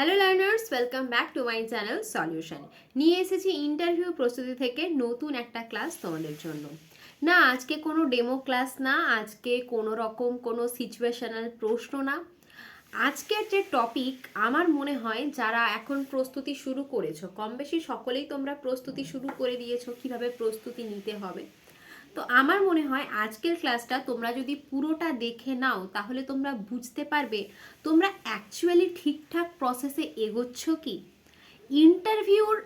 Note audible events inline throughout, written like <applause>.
Hello learners welcome back to my channel solution নিয়ে এসেছি interview প্রস্তুতি থেকে নতুন একটা ক্লাস তোমাদের জন্য। না, আজকে কোনো ডেমো ক্লাস না, আজকে কোনো রকম কোনো সিচুয়েশনাল প্রশ্ন না। আজকের যে টপিক আমার মনে হয় যারা এখন প্রস্তুতি শুরু করেছ কম বেশি সকলেই তোমরা প্রস্তুতি শুরু করে দিয়েছ, কীভাবে প্রস্তুতি নিতে হবে। তো আমার মনে হয় আজকের ক্লাসটা তোমরা যদি পুরোটা দেখে নাও, তাহলে তোমরা বুঝতে পারবে তোমরা অ্যাকচুয়ালি ঠিকঠাক প্রসেসে এগোচ্ছ কি? ইন্টারভিউর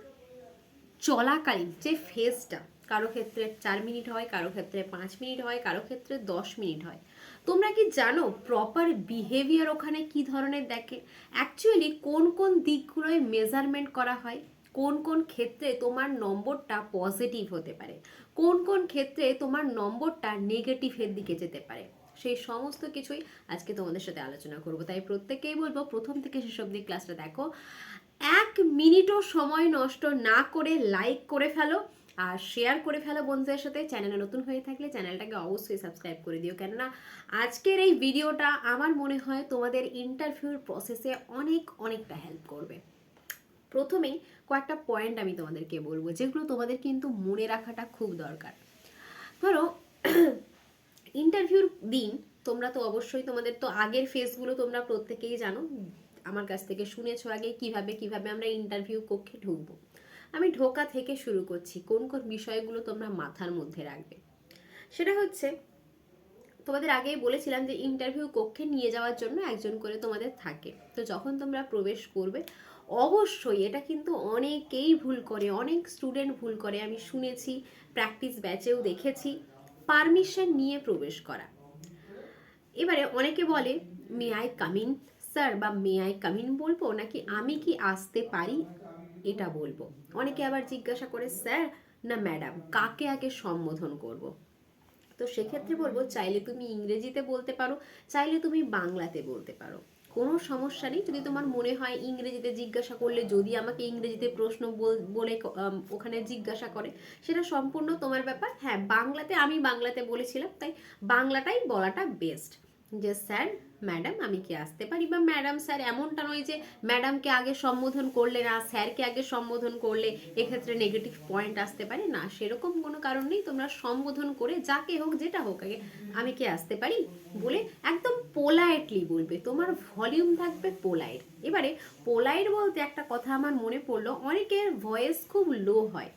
চলাকালীন যে ফেজটা কারও ক্ষেত্রে চার মিনিট হয়, কারও ক্ষেত্রে পাঁচ মিনিট হয়, কারও ক্ষেত্রে দশ মিনিট হয়। তোমরা কি জানো প্রপার বিহেভিয়ার ওখানে কি ধরনের দেখে? অ্যাকচুয়ালি কোন কোন দিকগুলোয় মেজারমেন্ট করা হয়? কোন কোন ক্ষেত্রে তোমার নম্বরটা পজিটিভ হতে পারে? কোন কোন ক্ষেত্রে তোমার নম্বরটা নেগেটিভের দিকে যেতে পারে? সেই সমস্ত কিছুই আজকে তোমাদের সাথে আলোচনা করব। তাই প্রত্যেকেই বলব, প্রথম থেকে শেষ অব্দি ক্লাসটা দেখো। এক মিনিটও সময় নষ্ট না করে লাইক করে ফেলো আর শেয়ার করে ফেলো বন্ধুদের সাথে। চ্যানেলে নতুন হয়ে থাকলে চ্যানেলটাকে অবশ্যই সাবস্ক্রাইব করে দিও। কেননা আজকের এই ভিডিওটা আমার মনে হয় তোমাদের ইন্টারভিউর প্রসেসে অনেক, অনেকটা হেল্প করবে। প্রথমেই কয়েকটা পয়েন্ট আমি তোমাদেরকে বলব, যেগুলো তোমাদের কিন্তু মনে রাখাটা খুব দরকার। ধরো ইন্টারভিউর দিন তোমরা তো অবশ্যই তোমাদের তো আগের ফেসগুলো তোমরা প্রত্যেকেই জানো। আমার কাছ থেকে শুনেছো আগে কীভাবে কীভাবে আমরা ইন্টারভিউ কক্ষে ঢুকবো। আমি ঢোকা থেকে শুরু করছি, কোন কোন বিষয়গুলো তোমরা মাথার মধ্যে রাখবে। সেটা হচ্ছে, তোমাদের আগেই বলেছিলাম যে ইন্টারভিউ কক্ষে নিয়ে যাওয়ার জন্য একজন করে তোমাদের থাকে। তো যখন তোমরা প্রবেশ করবে অবশ্যই এটা কিন্তু অনেকেই ভুল করে, অনেক স্টুডেন্ট ভুল করে। আমি শুনেছি প্র্যাকটিস ব্যাচেও দেখেছি পারমিশন নিয়ে প্রবেশ করা। এবারে অনেকে বলে মে আই কামিন স্যার বা মে আই কামিন বলব? নাকি আমি কি আসতে পারি? এটা বলব। অনেকে আবার জিজ্ঞাসা করে স্যার না ম্যাডাম কাকে আগে সম্বোধন করব। তো সেক্ষেত্রে বলব, চাইলে তুমি ইংরেজিতে বলতে পারো, চাইলে তুমি বাংলাতে বলতে পারো। কোনো সমস্যা নেই। যদি তোমার মনে হয় ইংরেজিতে জিজ্ঞাসা করলে, যদি আমাকে ইংরেজিতে প্রশ্ন বল- ওখানে জিজ্ঞাসা করে, সেটা সম্পূর্ণ তোমার ব্যাপার। হ্যাঁ বাংলাতে আমি বাংলাতে বলেছিলাম, তাই বাংলাটাই বলাটা বেস্ট যে স্যার ম্যাডাম, আমি কি আসতে পারি? বা ম্যাডাম স্যার, এমনটা নয় যে ম্যাডামকে আগে সম্বোধন করলে না, স্যারকে আগে সম্বোধন করলে এক্ষেত্রে নেগেটিভ পয়েন্ট আসতে পারে। না, সেরকম কোনো কারণ নেই। তোমরা সম্বোধন করে যাকে হোক, যেটা হোক আগে আমি কি আসতে পারি? বলে একদম পোলাইটলি বলবে। তোমার ভলিউম থাকবে পোলাইট এবারে পোলাইট বলতে একটা কথা আমার মনে পড়ল। অনেকের ভয়েস খুব লো হয়।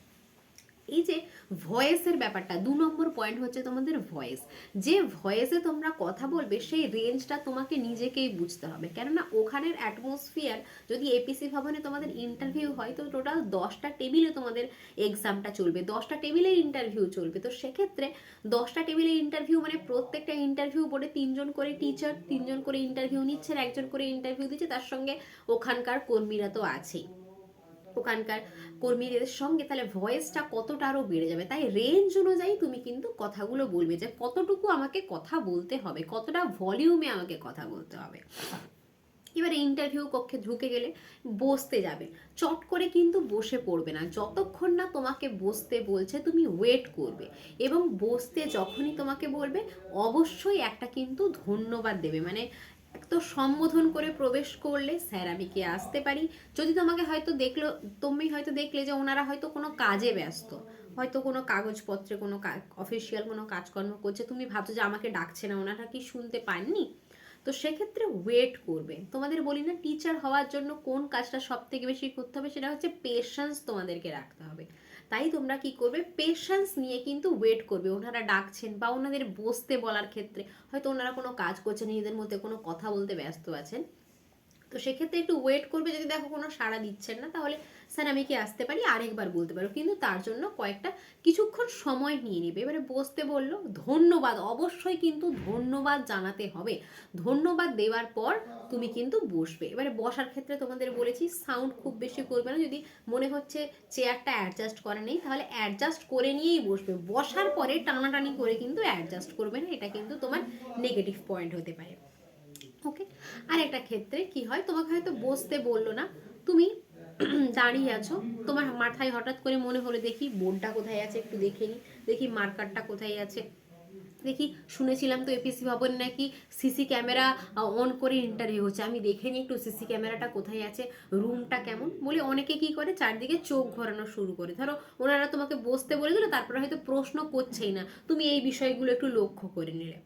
এই যে ভয়েসের ব্যাপারটা, দু নম্বর পয়েন্ট হচ্ছে তোমাদের ভয়েস যে ভয়েসে তোমরা কথা বলবে, সেই রেঞ্জটা তোমাকে নিজেকেই বুঝতে হবে। কেননা ওখানের অ্যাটমসফিয়ার যদি এপিসি ভবনে তোমাদের ইন্টারভিউ হয়, তো টোটাল দশটা টেবিলে তোমাদের এক্সামটা চলবে। দশটা টেবিলের ইন্টারভিউ চলবে। তো সেক্ষেত্রে দশটা টেবিলে ইন্টারভিউ মানে প্রত্যেকটা ইন্টারভিউ বোর্ডে তিনজন করে টিচার তিনজন করে ইন্টারভিউ নিচ্ছেন, একজন করে ইন্টারভিউ দিচ্ছে, তার সঙ্গে ওখানকার কর্মীরা তো আছেই। ওখানকার কর্মীদের সঙ্গে তাহলে ভয়েসটা কতটা আরও বেড়ে যাবে? তাই রেঞ্জ অনুযায়ী তুমি কিন্তু কথাগুলো বলবে যে কতটুকু আমাকে কথা বলতে হবে, কতটা ভলিউমে আমাকে কথা বলতে হবে। এবারে ইন্টারভিউ কক্ষে ঢুকে গেলে বসতে যাবে। চট করে কিন্তু বসে পড়বে না। যতক্ষণ না তোমাকে বসতে বলছে, তুমি ওয়েট করবে। এবং বসতে যখনই তোমাকে বলবে, অবশ্যই একটা কিন্তু ধন্যবাদ দেবে। মানে তো সম্বোধন করে প্রবেশ করলে স্যার আমি কি আসতে পারি? যদি তোমাকে হয়তো দেখল, তুমি হয়তো দেখলে যে ওনারা হয়তো কোনো কাজে ব্যস্ত। হয়তো কোনো কাগজপত্রে কোনো অফিসিয়াল কোনো কাজকর্ম করছে। তুমি ভাবছ যে আমাকে ডাকছে না, ওনারা কি শুনতে পাননি? তো সেক্ষেত্রে ওয়েট করবে। তোমাদের বলি না টিচার হওয়ার জন্য কোন কাজটা সব থেকে বেশি করতে হবে সেটা হচ্ছে পেশেন্স তোমাদেরকে রাখতে হবে। তাই তোমরা কি করবে? পেশেন্স নিয়ে কিন্তু ওয়েট করবে। ওনারা ডাকছেন বা ওনাদের বসতে বলার ক্ষেত্রে। হয়তো ওনারা কোনো কাজ করছেন, নিজেদের মধ্যে কোনো কথা বলতে ব্যস্ত আছেন। তো সেক্ষেত্রে একটু ওয়েট করবে, যদি দেখো কোনো সাড়া দিচ্ছেন না, তাহলে স্যার আমি কি আসতে পারি? আরেকবার বলতে পারো। কিন্তু তার জন্য কয়েকটা কিছুক্ষণ সময় নিয়ে নেবে। এবারে বসতে বলল, ধন্যবাদ, অবশ্যই কিন্তু ধন্যবাদ জানাতে হবে। ধন্যবাদ দেওয়ার পর তুমি কিন্তু বসবে। এবারে বসার ক্ষেত্রে তোমাদের বলেছি সাউন্ড খুব বেশি করবে না। যদি মনে হচ্ছে চেয়ারটা অ্যাডজাস্ট করা নেই, তাহলে অ্যাডজাস্ট করে নিয়েই বসবে। বসার পরে টানাটানি করে কিন্তু অ্যাডজাস্ট করবে না। এটা কিন্তু তোমার নেগেটিভ পয়েন্ট হতে পারে। ওকে আর একটা ক্ষেত্রে কি হয়? তোমাকে হয়তো বসতে বলল না। তুমি <clears throat> দাঁড়িয়ে আছো। তোমার মাথায় হঠাৎ করে মনে হলো, দেখি বোর্ডটা কোথায় আছে একটু দেখে নি। দেখি মার্কারটা কোথায় আছে। দেখি শুনেছিলাম তো এপিসি ভবনে নাকি সিসি ক্যামেরা অন করে ইন্টারভিউ হচ্ছে। আমি দেখে নিই একটু সিসি ক্যামেরাটা কোথায় আছে রুমটা কেমন। বলে অনেকে কি করে? চারদিকে চোখ ঘোরানো শুরু করে। ধরো ওনারা তোমাকে বসতে বলে দিল, তারপরে হয়তো প্রশ্ন করছেই না। তুমি এই বিষয়গুলো একটু লক্ষ্য করে নিলে।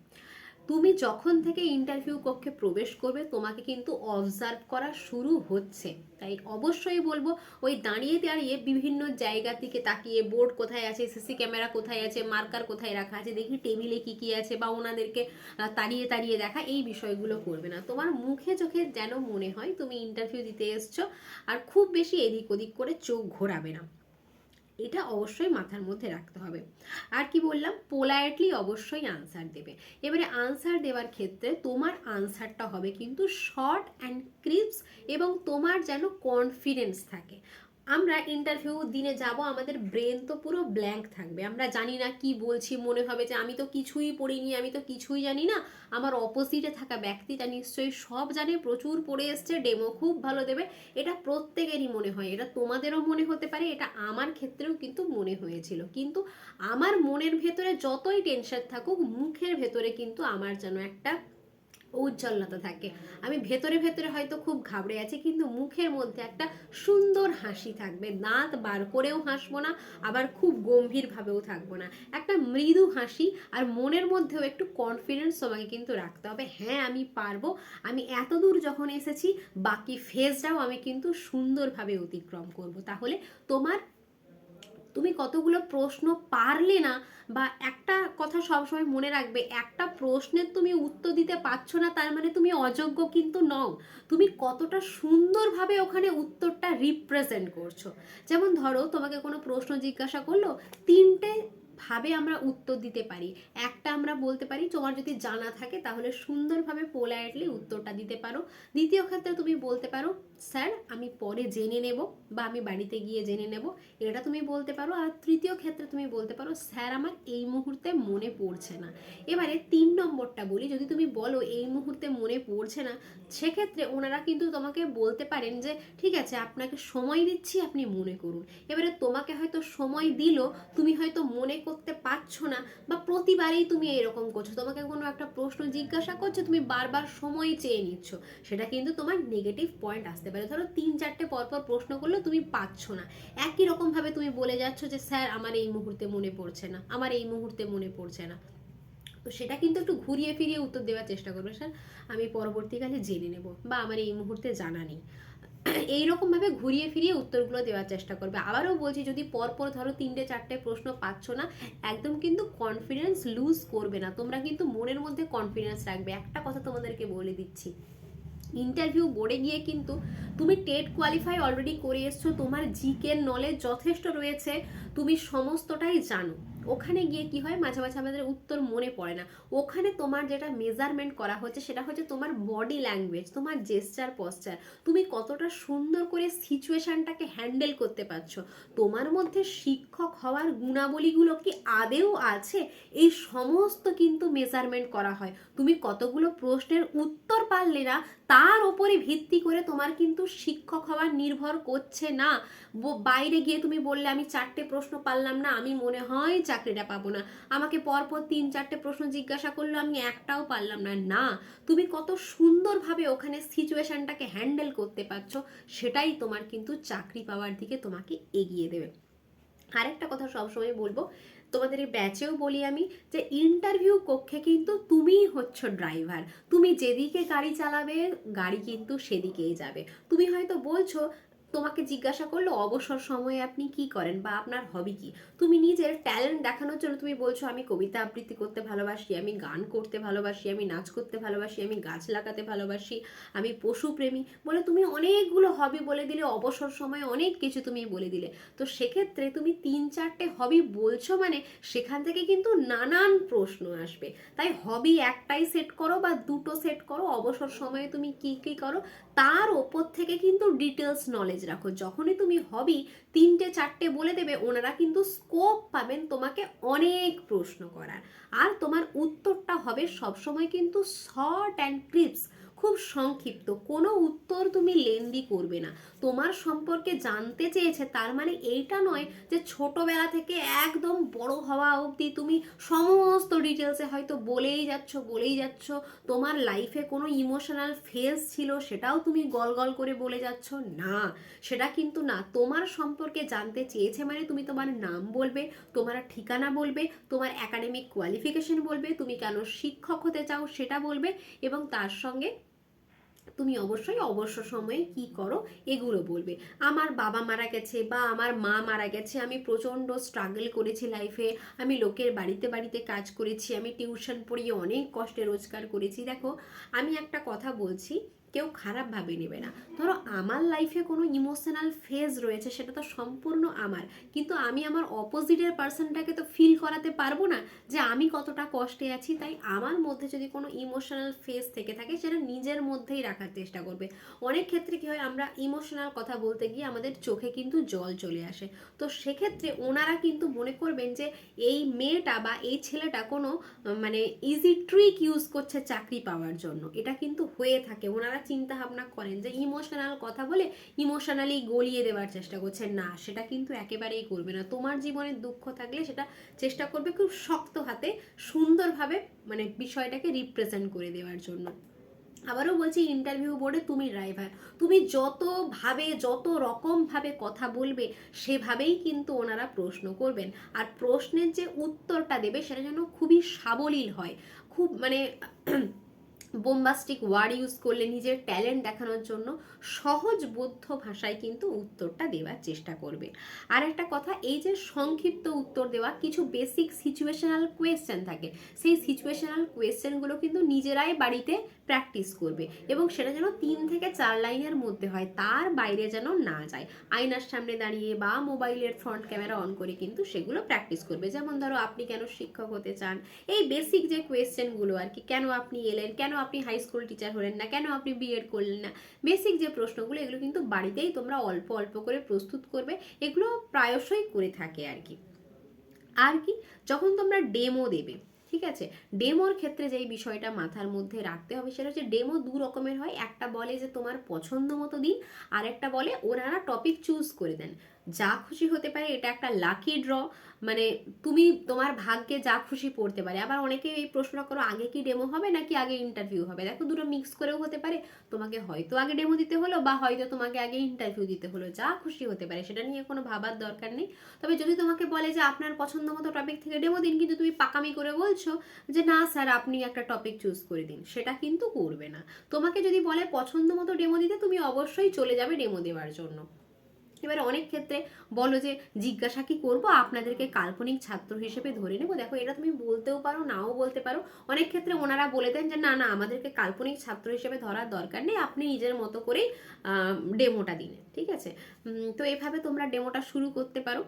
তুমি যখন থেকে ইন্টারভিউ কক্ষে প্রবেশ করবে, তোমাকে কিন্তু অবজার্ভ করা শুরু হচ্ছে। তাই অবশ্যই বলব, ওই দাঁড়িয়ে দাঁড়িয়ে বিভিন্ন জায়গা থেকে তাকিয়ে বোর্ড কোথায় আছে সিসি ক্যামেরা কোথায় আছে মার্কার কোথায় রাখা আছে, দেখি টেবিলে কি কি আছে বা ওনাদেরকে তাড়িয়ে তাড়িয়ে দেখা, এই বিষয়গুলো করবে না। তোমার মুখে চোখে যেন মনে হয় তুমি ইন্টারভিউ দিতে এসছো, আর খুব বেশি এদিক ওদিক করে চোখ ঘোরাবে না। এটা অবশ্যই মাথার মধ্যে রাখতে হবে। আর কি বললাম? পোলাইটলি অবশ্যই আনসার দেবে। এবারে আনসার দেওয়ার ক্ষেত্রে তোমার আনসারটা হবে কিন্তু শর্ট অ্যান্ড ক্রিপস এবং তোমার যেন কনফিডেন্স থাকে। আমরা ইন্টারভিউ দিনে যাব, আমাদের ব্রেন তো পুরো ব্ল্যাঙ্ক থাকবে। আমরা জানি না কি বলছি, মনে হবে যে আমি তো কিছুই পড়িনি, আমি তো কিছুই জানি না। আমার অপোজিটে থাকা ব্যক্তিটা নিশ্চয়ই সব জানে, প্রচুর পড়ে এসছে ডেমো খুব ভালো দেবে। এটা প্রত্যেকেরই মনে হয়, এটা তোমাদেরও মনে হতে পারে, এটা আমার ক্ষেত্রেও কিন্তু মনে হয়েছিল। কিন্তু আমার মনের ভেতরে যতই টেনশন থাকুক, মুখের ভেতরে কিন্তু আমার যেন একটা উজ্জ্বলতা থাকে। আমি ভেতরে ভেতরে হয়তো খুব ঘাবড়ে আছি, কিন্তু মুখের মধ্যে একটা সুন্দর হাসি থাকবে। দাঁত বার করেও হাসবো না, আবার খুব গম্ভীরভাবেও থাকব না। একটা মৃদু হাসি আর মনের মধ্যেও একটু কনফিডেন্স তোমাকে কিন্তু রাখতে হবে। হ্যাঁ আমি পারব। আমি এত দূর যখন এসেছি, বাকি ফেজটাও আমি কিন্তু সুন্দরভাবে অতিক্রম করব। তাহলে তোমার তুমি কতগুলো প্রশ্ন পারলে না বা একটা কথা সবসময় মনে রাখবে, একটা প্রশ্নের তুমি উত্তর দিতে পারছ না, তার মানে তুমি অযোগ্য কিন্তু নও। তুমি কতটা সুন্দরভাবে ওখানে উত্তরটা রিপ্রেজেন্ট করছ। যেমন ধরো, তোমাকে কোনো প্রশ্ন জিজ্ঞাসা করল, তিনটে ভাবে আমরা উত্তর দিতে পারি। একটা আমরা বলতে পারি, তোমার যদি জানা থাকে, তাহলে সুন্দরভাবে পোলাইটলি উত্তরটা দিতে পারো। দ্বিতীয় ক্ষেত্রে তুমি বলতে পারো স্যার, আমি পরে জেনে নেব বা আমি বাড়িতে গিয়ে জেনে নেব। এটা তুমি বলতে পারো। আর তৃতীয় ক্ষেত্রে তুমি বলতে পারো, স্যার, আমার এই মুহূর্তে মনে পড়ছে না। এবারে তিন নম্বরটা বলি। যদি তুমি বলো এই মুহূর্তে মনে পড়ছে না, সেক্ষেত্রে ওনারা কিন্তু তোমাকে বলতে পারেন যে, ঠিক আছে, আপনাকে সময় দিচ্ছি, আপনি মনে করুন। এবারে তোমাকে হয়তো সময় দিল, তুমি হয়তো মনে করতে পারছ না বা প্রতিবারেই তুমি এরকম করছ। তোমাকে কোনো একটা প্রশ্ন জিজ্ঞাসা করছ, তুমি বারবার সময় চেয়ে নিচ্ছ। সেটা কিন্তু তোমার নেগেটিভ পয়েন্ট আসতে পারে। ধরো তিন চারটে পরপর প্রশ্ন করলে, তুমি পাচ্ছ না। একই রকম ভাবে তুমি বলে যাচ্ছ যে, স্যার, আমার এই মুহূর্তে মনে পড়ছে না। আমার এই মুহূর্তে মনে পড়ছে না। তো সেটা কিন্তু একটু ঘুরিয়ে ফিরিয়ে উত্তর দেওয়ার চেষ্টা করবে, স্যার, আমি পরবর্তীকালে জেনে নেব বা আমার এই মুহূর্তে জানা নেই। <clears throat> এইরকমভাবে ঘুরিয়ে ফিরিয়ে উত্তরগুলো দেওয়ার চেষ্টা করবে। আবারও বলছি, যদি পরপর ধরো তিনটে চারটে প্রশ্ন পাচ্ছ না, একদম কিন্তু কনফিডেন্স লুজ করবে না। তোমরা কিন্তু মনের মধ্যে কনফিডেন্স রাখবে। একটা কথা তোমাদেরকে বলে দিচ্ছি। ইন্টারভিউ বোর্ডে গিয়ে কিন্তু তুমি টেট কোয়ালিফাই অলরেডি করে এসছো, তোমার জিকের নলেজ যথেষ্ট রয়েছে, তুমি সমস্তটাই জানো। ওখানে গিয়ে কি হয়? মাঝে মাঝে আমাদের উত্তর মনে পড়ে না। ওখানে তোমার যেটা মেজারমেন্ট করা হচ্ছে সেটা হচ্ছে তোমার বডি ল্যাঙ্গুয়েজ তোমার জেস্টার পশ্চার তুমি কতটা সুন্দর করে সিচুয়েশনটাকে হ্যান্ডেল করতে পারছ। তোমার মধ্যে শিক্ষক হওয়ার গুণাবলীগুলো কি আদেও আছে? এই সমস্ত কিন্তু মেজারমেন্ট করা হয়। তুমি কতগুলো প্রশ্নের উত্তর পারলে না, তার ওপরে ভিত্তি করে তোমার কিন্তু শিক্ষক হওয়ার নির্ভর করছে না। বাইরে গিয়ে তুমি বললে, আমি চারটে প্রশ্ন পারলাম না, আমি মনে হয় চাকরিটা পাবো না। আমাকে পরপর তিন চারটে প্রশ্ন জিজ্ঞাসা করল, আমি একটাও পারলাম না। না, তুমি কত সুন্দরভাবে ওখানে সিচুয়েশনটাকে হ্যান্ডেল করতে পারছ, সেটাই তোমার কিন্তু চাকরি পাওয়ার দিকে তোমাকে এগিয়ে দেবে। আরেকটা কথা সবসময় বলব, তোমাদের এই ব্যাচেও বলি আমি যে ইন্টারভিউ কক্ষে কিন্তু তুমিই হচ্ছ ড্রাইভার। তুমি যেদিকে গাড়ি চালাবে, গাড়ি কিন্তু সেদিকেই যাবে। তুমি হয়তো বলছো তোমাকে জিজ্ঞাসা করল, অবসর সময়ে আপনি কি করেন বা আপনার হবি কি? তুমি নিজের ট্যালেন্ট দেখানোর জন্য তুমি বলছো, আমি কবিতা আবৃত্তি করতে ভালোবাসি, আমি গান করতে ভালোবাসি, আমি নাচ করতে ভালোবাসি, আমি গাছ লাগাতে ভালোবাসি, আমি পশুপ্রেমী বলে তুমি অনেকগুলো হবি বলে দিলে, অবসর সময়ে অনেক কিছু তুমি বলে দিলে। তো সেক্ষেত্রে তুমি তিন চারটে হবি বলছো মানে সেখান থেকে কিন্তু নানান প্রশ্ন আসবে। তাই হবি একটাই সেট করো বা দুটো সেট করো, অবসর সময়ে তুমি কি কি করো, তার ওপর থেকে কিন্তু ডিটেলস নলেজ রাখো। যখনই তুমি হবি, তিনটে, চারটে বলে দেবে, ওনারা কিন্তু স্কোপ পাবেন তোমাকে অনেক প্রশ্ন করার। আর তোমার উত্তরটা হবে সবসময় কিন্তু শর্ট অ্যান্ড ক্রিপস খুব সংক্ষিপ্ত। কোনো উত্তর তুমি লেন্দি করবে না। তোমার সম্পর্কে জানতে চেয়েছে, তার মানে এইটা নয় যে ছোটবেলা থেকে একদম বড় হওয়া অবধি তুমি সমস্ত ডিটেলসে হয়তো বলেই যাচ্ছ বলেই যাচ্ছ। তোমার লাইফে কোনো ইমোশনাল ফেজ ছিল, সেটাও তুমি গল গল করে বলে যাচ্ছ। না, সেটা কিন্তু না। তোমার সম্পর্কে জানতে চেয়েছে মানে তুমি তোমার নাম বলবে, তোমার ঠিকানা বলবে, তোমার একাডেমিক কোয়ালিফিকেশন বলবে, তুমি কেন শিক্ষক হতে চাও সেটা বলবে এবং তার সঙ্গে তুমি অবশ্যই অবসর সময়ে কি করো এগুলো বলবে। আমার বাবা মারা গেছে বা আমার মা মারা গেছে, আমি প্রচণ্ড স্ট্রাগল করেছি লাইফে আমি লোকের বাড়িতে বাড়িতে কাজ করেছি, আমি টিউশন পড়িয়ে অনেক কষ্টে রোজগার করেছি। দেখো, আমি একটা কথা বলছি কেউ খারাপভাবে নেবে না। ধরো আমার লাইফে কোনো ইমোশনাল ফেজ রয়েছে, সেটা তো সম্পূর্ণ আমার। কিন্তু আমি আমার অপোজিটের পার্সনটাকে তো ফিল করাতে পারব না যে আমি কতটা কষ্টে আছি। তাই আমার মধ্যে যদি কোনো ইমোশনাল ফেজ থেকে থাকে, সেটা নিজের মধ্যেই রাখার চেষ্টা করবে। অনেক ক্ষেত্রে কী হয়, আমরা ইমোশনাল কথা বলতে গিয়ে আমাদের চোখে কিন্তু জল চলে আসে। তো সেক্ষেত্রে ওনারা কিন্তু মনে করবেন যে এই মেয়েটা বা এই ছেলেটা কোনো মানে ইজি ট্রিক ইউজ করছে চাকরি পাওয়ার জন্য। এটা কিন্তু হয়ে থাকে। ওনারা চিন্তা ভাবনা করেন যে ইমোশনাল কথা বলে ইমোশনালি গলিয়ে দেওয়ার চেষ্টা করছে না, সেটা কিন্তু একেবারেই করবে না। তোমার জীবনে দুঃখ থাকলে সেটা চেষ্টা করবে খুব শক্ত হাতে সুন্দরভাবে মানে বিষয়টাকে রিপ্রেজেন্ট করে দেওয়ার জন্য। আবারও বলছি ইন্টারভিউ বোর্ডে তুমি ড্রাইভার তুমি যতভাবে যত রকমভাবে কথা বলবে, সেভাবেই কিন্তু ওনারা প্রশ্ন করবেন। আর প্রশ্নের যে উত্তরটা দেবে, সেটা যেন খুবই সাবলীল হয়। খুব মানে বোম্বাস্টিক ওয়ার্ড ইউজ করলে নিজের ট্যালেন্ট দেখানোর জন্য সহজ বোধ্য ভাষায় কিন্তু উত্তরটা দেওয়ার চেষ্টা করবে। আর একটা কথা, এই যে সংক্ষিপ্ত উত্তর দেওয়া, কিছু বেসিক সিচুয়েশনাল কোয়েশ্চেন থাকে। সেই সিচুয়েশনাল কোয়েশ্চেনগুলো কিন্তু নিজেরাই বাড়িতে প্র্যাকটিস করবে এবং সেটা যেন তিন থেকে চার লাইনের মধ্যে হয়, তার বাইরে যেন না যায়। আয়নার সামনে দাঁড়িয়ে বা মোবাইলের ফ্রন্ট ক্যামেরা অন করে কিন্তু সেগুলো প্র্যাকটিস করবে। যেমন ধরো, আপনি কেন শিক্ষক হতে চান? এই বেসিক যে কোয়েশ্চেনগুলো আর কি, কেন আপনি এলেন? কেন আপনি হাই স্কুল টিচার হলেন না, কেন আপনি বিএড করলেন না? বেসিক যে প্রশ্নগুলো, এগুলো কিন্তু বাড়িতেই তোমরা অল্প অল্প করে প্রস্তুত করবে, এগুলো প্রায়শই করে থাকে আর কি। আর কি, যখন তোমরা ডেমো দেবে, ঠিক আছে? ডেমোর ক্ষেত্রে যেই বিষয়টা মাথার মধ্যে রাখতে হবে, সেটা হচ্ছে ডেমো দু রকমের হয়। একটা বলে যে তোমার পছন্দ মতো দিন আর একটা বলে ওনারা টপিক চুজ করে দেন। যা খুশি হতে পারে, এটা একটা লাকি ড্র মানে তুমি তোমার ভাগ্যে যা খুশি পড়তে পারে। আবার অনেকে এই প্রশ্নটা করো, আগে কি ডেমো হবে নাকি আগে ইন্টারভিউ হবে? দেখো, দুটো মিক্স করেও হতে পারে। তোমাকে হয়তো আগে ডেমো দিতে হলো বা হয়তো তোমাকে আগে ইন্টারভিউ দিতে হলো। যা খুশি হতে পারে, সেটা নিয়ে কোনো ভাবার দরকার নেই। তবে যদি তোমাকে বলে যে আপনার পছন্দ মতো টপিক থেকে ডেমো দিন, কিন্তু তুমি পাকামি করে বলছো যে, না স্যার আপনি একটা টপিক চুজ করে দিন সেটা কিন্তু করবে না। তোমাকে যদি বলে পছন্দ মতো ডেমো দিতে, তুমি অবশ্যই চলে যাবে ডেমো দেওয়ার জন্য। এবারে অনেক ক্ষেত্রে বলো যে জিজ্ঞাসা কি করব? আপনাদেরকে কাল্পনিক ছাত্র হিসেবে ধরে নেব। দেখো, এটা তুমি বলতেও পারো, নাও বলতে পারো। অনেক ক্ষেত্রে ওনারা বলে দেন যে, না না, আমাদেরকে কাল্পনিক ছাত্র হিসেবে ধরার দরকার নেই। আপনি নিজের মতো করেই ডেমোটা দিলেন ঠিক আছে? তো এভাবে তোমরা ডেমোটা শুরু করতে পারো।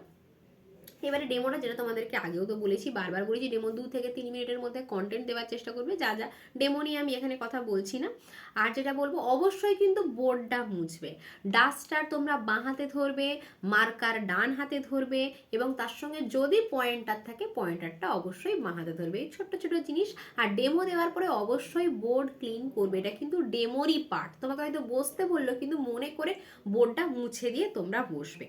এবারে ডেমোটা যেটা তোমাদেরকে আগেও তো বলেছি, বারবার বলেছি ডেমো দু থেকে তিন মিনিটের মধ্যে কন্টেন্ট দেওয়ার চেষ্টা করবে, যা যা ডেমো নিয়ে আমি এখানে কথা বলছি না। আর যেটা বলব, অবশ্যই কিন্তু বোর্ডটা মুছবে। ডাস্টার তোমরা বাঁ হাতে ধরবে মার্কার ডান হাতে ধরবে, এবং তার সঙ্গে যদি পয়েন্টার থাকে পয়েন্টারটা অবশ্যই বাঁ হাতে ধরবে। এই ছোট্ট ছোট জিনিস, আর ডেমো দেওয়ার পরে অবশ্যই বোর্ড ক্লিন করবে। এটা কিন্তু ডেমোরই পার্ট তোমাকে হয়তো বসতে বলল, কিন্তু মনে করে বোর্ডটা মুছে দিয়ে তোমরা বসবে।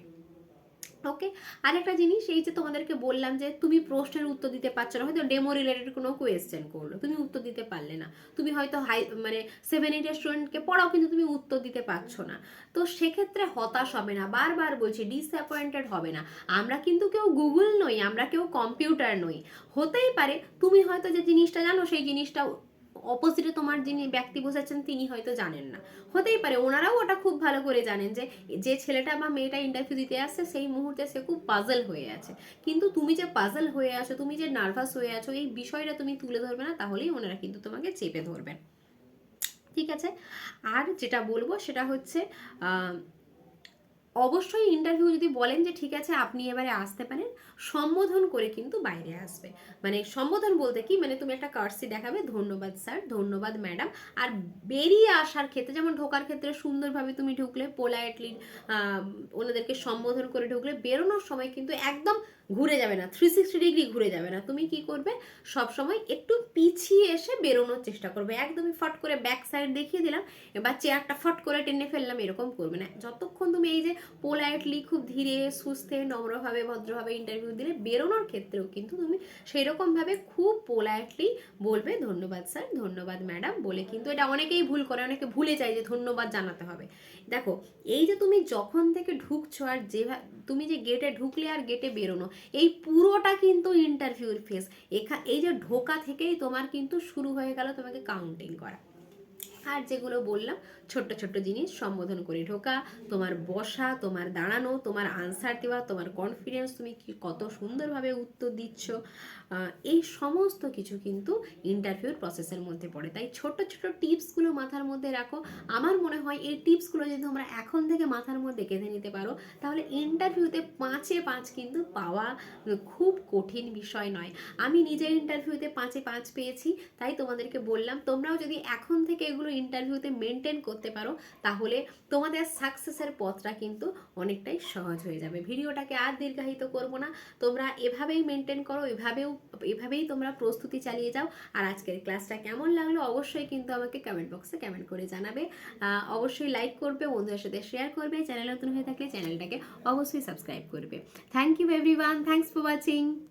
ওকে আরেকটা জিনিস, এই যে তোমাদেরকে বললাম যে তুমি প্রশ্নের উত্তর দিতে পারছ না, হয়তো ডেমো রিলেটেড কোনো কোয়েশ্চেন করল, তুমি উত্তর দিতে পারলে না। তুমি হয়তো হাই মানে সেভেন এইটের স্টুডেন্টকে পড়াও, কিন্তু তুমি উত্তর দিতে পারছ না। তো সেক্ষেত্রে হতাশ হবে না, বারবার বলছি ডিসঅ্যাপয়েন্টেড হবে না। আমরা কিন্তু কেউ গুগল নই, আমরা কেউ কম্পিউটার নই। হতেই পারে, তুমি হয়তো যে জিনিসটা জানো, সেই জিনিসটা অপোজিটে তোমার যিনি ব্যক্তি বসেছেন, তিনি হয়তো জানেন না। হতেই পারে, ওনারাও ওটা খুব ভালো করে জানেন যে যে ছেলেটা বা মেয়েটা ইন্টারভিউ দিতে আসছে, সেই মুহূর্তে সে খুব পাজল হয়ে আছে। কিন্তু তুমি যে পাজল হয়ে আছো, তুমি যে নার্ভাস হয়ে আছো, এই বিষয়টা তুমি তুলে ধরবে না, তাহলেই ওনারা কিন্তু তোমাকে চেপে ধরবেন। ঠিক আছে? আর যেটা বলব, সেটা হচ্ছে অবশ্যই ইন্টারভিউ যদি বলেন যে, ঠিক আছে, আপনি এবারে আসতে পারেন। সম্বোধন করে কিন্তু বাইরে আসবে। মানে সম্বোধন বলতে কি? মানে তুমি একটা কার্সি দেখাবে, ধন্যবাদ স্যার ধন্যবাদ ম্যাডাম আর বেরিয়ে আসার ক্ষেত্রে, যেমন ঢোকার ক্ষেত্রে সুন্দরভাবে তুমি ঢুকলে পোলাইটলি ওনাদেরকে সম্বোধন করে ঢুকলে, বেরোনোর সময় কিন্তু একদম ঘুরে যাবে না থ্রি সিক্সটি ডিগ্রি ঘুরে যাবে না। তুমি কি করবে? সব সময় একটু পিছিয়ে এসে বেরোনোর চেষ্টা করবে। একদমই ফট করে ব্যাক সাইড দেখিয়ে দিলাম, এবার চেয়ারটা ফট করে টেনে ফেললাম, এরকম করবে না। যতক্ষণ তুমি এই যে পোলাইটলি খুব ধীরে, সুস্থে, নম্রভাবে, ভদ্রভাবে ইন্টারভিউ দিলে বেরোনোর ক্ষেত্রেও কিন্তু তুমি সেই রকমভাবে খুব পোলাইটলি বলবে, ধন্যবাদ স্যার ধন্যবাদ ম্যাডাম বলে কিন্তু এটা অনেকেই ভুল করে, অনেকে ভুলে যায় যে ধন্যবাদ জানাতে হবে। দেখো, এই যে তুমি যখন থেকে ঢুকছো আর যে তুমি যে গেটে ঢুকলে আর গেটে বেরোনো এই পুরোটা কিন্তু ইন্টারভিউর ফেস এখা এই যে ঢোকা থেকেই তোমার কিন্তু শুরু হয়ে গেল তোমাকে কাউন্টিং করা। আর যেগুলো বললাম, ছোট্ট ছোট্ট জিনিস সম্বোধন করে ঢোকা, তোমার বসা, তোমার দাঁড়ানো, তোমার আনসার দেওয়া, তোমার কনফিডেন্স তুমি কি কত সুন্দরভাবে উত্তর দিচ্ছ এই সমস্ত কিছু কিন্তু ইন্টারভিউর প্রসেসের মধ্যে পড়ে। তাই ছোট ছোট টিপসগুলো মাথার মধ্যে রাখো। আমার মনে হয় এই টিপসগুলো যদি তোমরা এখন থেকে মাথার মধ্যে গেঁথে নিতে পারো, তাহলে ইন্টারভিউতে পাঁচে পাঁচ কিন্তু পাওয়া খুব কঠিন বিষয় নয়। আমি নিজে ইন্টারভিউতে পাঁচে পাঁচ পেয়েছি, তাই তোমাদেরকে বললাম, তোমরাও যদি এখন থেকে এগুলো ইন্টারভিউতে মেনটেন করতে পারো, তাহলে তোমাদের সাকসেসের পথটা কিন্তু অনেকটাই সহজ হয়ে যাবে। ভিডিওটাকে আর দীর্ঘায়িত করব না। তোমরা এভাবেই মেনটেন করো, এভাবেও, এভাবেই তোমরা প্রস্তুতি চালিয়ে যাও। আর আজকের ক্লাসটা কেমন লাগল অবশ্যই কিন্তু আমাকে কমেন্ট বক্সে কমেন্ট করে জানাবে। অবশ্যই লাইক করবে, বন্ধুদের সাথে শেয়ার করবে। চ্যানেল নতুন হয়ে থাকলে চ্যানেলটাকে অবশ্যই সাবস্ক্রাইব করবে। Thank you everyone thanks for watching